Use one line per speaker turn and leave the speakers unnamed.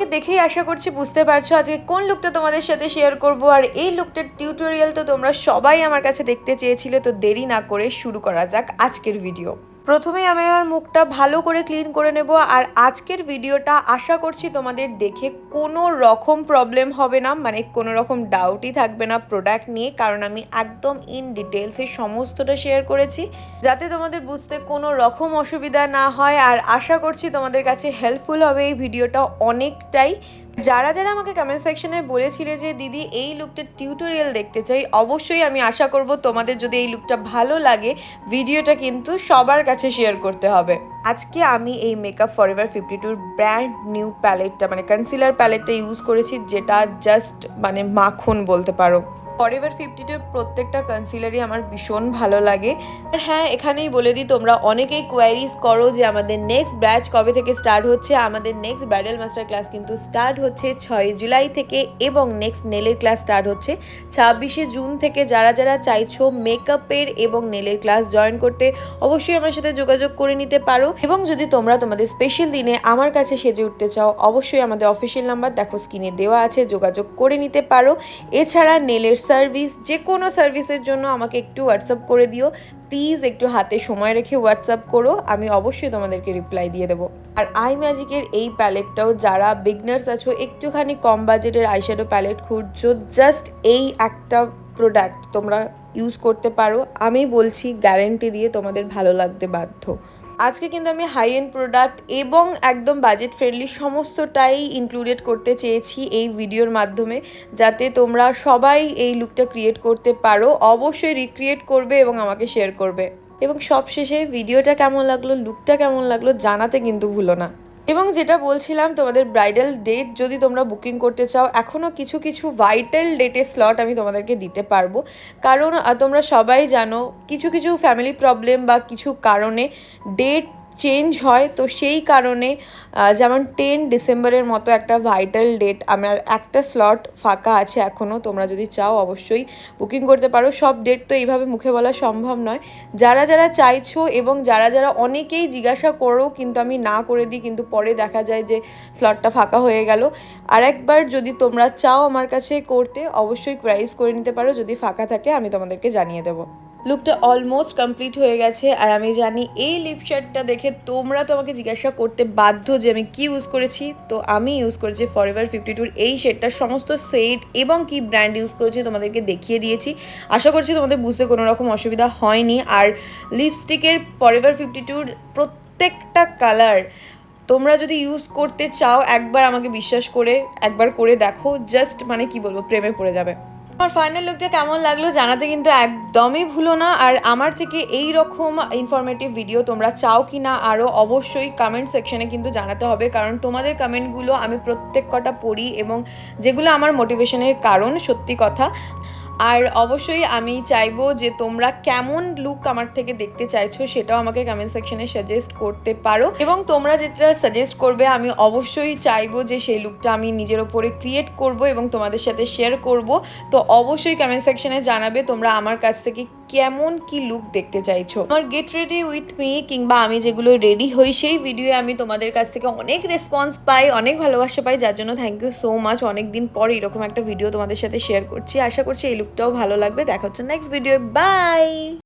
আমাকে দেখেই আশা করছি বুঝতে পারছ আজকে কোন লুকটা তোমাদের সাথে শেয়ার করব। আর এই লুকটার টিউটোরিয়াল তো তোমরা সবাই আমার কাছে দেখতে চেয়েছিলে, তো দেরি না করে শুরু করা যাক আজকের ভিডিও প্রথমেই আমি আমার মুখটা ভালো করে ক্লিন করে নেব, আর আজকের ভিডিওটা আশা করছি তোমাদের দেখে কোনো রকম প্রবলেম হবে না মানে কোনো রকম ডাউটই থাকবে না প্রোডাক্ট নিয়ে, কারণ আমি একদম ইন ডিটেলসে সমস্তটা শেয়ার করেছি। যাতে তোমাদের বুঝতে কোনো রকম অসুবিধা না হয়, আর আশা করছি তোমাদের কাছে হেল্পফুল হবে এই ভিডিওটা অনেকটাই। যারা যারা আমাকে কমেন্ট সেকশনে বলেছিলে যে, দিদি, এই লুকটা টিউটোরিয়াল দেখতে চাই, অবশ্যই আমি আশা করব তোমাদের যদি এই লুকটা ভালো লাগে, ভিডিওটা কিন্তু সবার কাছে শেয়ার করতে হবে। আজকে আমি এই মেকআপ ফরএভার ফিফটি টুর ব্র্যান্ড নিউ প্যালেটটা মানে কনসিলার প্যালেটটা ইউজ করেছি, যেটা জাস্ট মানে মাখন বলতে পারো। ফরএভার ফিফটি টুর প্রত্যেকটা কনসিলারই আমার ভীষণ ভালো লাগে। আর হ্যাঁ এখানেই বলে দিই, তোমরা অনেকেই কোয়ারিজ করো যে আমাদের নেক্সট ব্যাচ কবে থেকে স্টার্ট হচ্ছে। আমাদের নেক্সট ব্রাইডাল মাস্টার ক্লাস কিন্তু স্টার্ট হচ্ছে ছয় জুলাই থেকে এবং নেক্সট নেলের ক্লাস স্টার্ট হচ্ছে ছাব্বিশে জুন থেকে। যারা যারা চাইছো মেকআপের এবং নেলের ক্লাস জয়েন করতে, অবশ্যই আমার সাথে যোগাযোগ করে নিতে পারো। এবং যদি তোমরা তোমাদের স্পেশাল দিনে আমার কাছে সেজে উঠতে চাও, অবশ্যই আমাদের অফিসিয়াল নাম্বার দেখো স্ক্রিনে দেওয়া আছে, যোগাযোগ করে নিতে পারো। এছাড়া নেলের সার্ভিস, যে কোনো সার্ভিসের জন্য আমাকে একটু হোয়াটসঅ্যাপ করে দিও। প্লিজ একটু হাতে সময় রেখে হোয়াটসঅ্যাপ করো, আমি অবশ্যই তোমাদেরকে রিপ্লাই দিয়ে দেবো। আর আই ম্যাজিকের এই প্যালেটটাও যারা বিগনার্স আছো, একটুখানি কম বাজেটের আইশ্যাডো প্যালেট খুঁজছো জাস্ট এই একটা প্রোডাক্ট তোমরা ইউজ করতে পারো। আমি বলছি গ্যারেন্টি দিয়ে তোমাদের ভালো লাগতে বাধ্য। আজকে কিন্তু আমি হাই এন্ড প্রোডাক্ট এবং একদম বাজেট ফ্রেন্ডলি সমস্তটাই ইনক্লুডেড করতে চেয়েছি এই ভিডিওর মাধ্যমে, যাতে তোমরা সবাই এই লুকটা ক্রিয়েট করতে পারো। অবশ্যই রিক্রিয়েট করবে এবং আমাকে শেয়ার করবে। এবং সবশেষে ভিডিওটা কেমন লাগল লুকটা কেমন লাগল জানাতে কিন্তু ভুলো না। এবং যেটা বলছিলাম, তোমাদের ব্রাইডাল ডেট যদি তোমরা বুকিং করতে চাও এখনও কিছু কিছু ভাইটাল ডেটের স্লট আমি তোমাদেরকে দিতে পারব। কারণ তোমরা সবাই জানো, কিছু কিছু ফ্যামিলি প্রবলেম বা কিছু কারণে ডেট চেঞ্জ হয়, তো সেই কারণে যেমন টেন ডিসেম্বরের মতো একটা ভাইটাল ডেট আমার একটা স্লট ফাঁকা আছে এখনও তোমরা যদি চাও অবশ্যই বুকিং করতে পারো। সব ডেট তো এইভাবে মুখে বলা সম্ভব নয়। যারা যারা চাইছো এবং যারা যারা অনেকেই জিজ্ঞাসা করো, কিন্তু আমি না করে দিই, কিন্তু পরে দেখা যায় যে স্লটটা ফাঁকা হয়ে গেল। আর একবার যদি তোমরা চাও আমার কাছে করতে, অবশ্যই প্রাইস করে নিতে পারো। যদি ফাঁকা থাকে, আমি তোমাদেরকে জানিয়ে দেবো। লুকটা অলমোস্ট কমপ্লিট হয়ে গেছে। আর আমি জানি এই লিপ দেখে তোমরা তো আমাকে জিজ্ঞাসা করতে বাধ্য যে আমি কি ইউজ করেছি। তো আমি ইউজ করেছি ফরএভার ফিফটি টুর এই শেডটার সমস্ত সেট এবং কি ব্র্যান্ড ইউজ করেছি তোমাদেরকে দেখিয়ে দিয়েছি। আশা করছি তোমাদের বুঝতে কোনো রকম অসুবিধা হয়নি। আর লিপস্টিকের ফরএভার ফিফটি টুর প্রত্যেকটা কালার তোমরা যদি ইউজ করতে চাও, একবার আমাকে বিশ্বাস করে, একবার করে দেখো। জাস্ট মানে কি বলব, প্রেমে পড়ে যাবে। আমার ফাইনাল লুকটা কেমন লাগল জানাতে কিন্তু একদমই ভুলো না। আর আমার থেকে এই রকম ইনফরমেটিভ ভিডিও তোমরা চাও কি না আরও অবশ্যই কমেন্ট সেকশনে কিন্তু জানাতে হবে। কারণ তোমাদের কমেন্টগুলো আমি প্রত্যেক কটা পড়ি এবং যেগুলো আমার মোটিভেশনের কারণ, সত্যি কথা। আর অবশ্যই আমি চাইব যে তোমরা কেমন লুক আমার থেকে দেখতে চাইছো সেটাও আমাকে কমেন্ট সেকশনে সাজেস্ট করতে পারো। এবং তোমরা যেটা সাজেস্ট করবে, আমি অবশ্যই চাইব যে সেই লুকটা আমি নিজের ওপরে ক্রিয়েট করব এবং তোমাদের সাথে শেয়ার করব। তো অবশ্যই কমেন্ট সেকশনে জানাবে তোমরা আমার কাছ থেকে কেমন কি লুক দেখতে চাইছো? আমার গেট রেডি উইথ মি কিংবা আমি যেগুলো রেডি হই, সেই ভিডিও আমি তোমাদের কাছ থেকে অনেক রেসপন্স পাই, অনেক ভালোবাসা পাই, যার জন্য থ্যাংক ইউ সো মাচ অনেক দিন পর এরকম একটা ভিডিও তোমাদের সাথে শেয়ার করছি। আশা করছি এই লুকটাও ভালো লাগবে। দেখা হচ্ছে নেক্সট ভিডিও বাই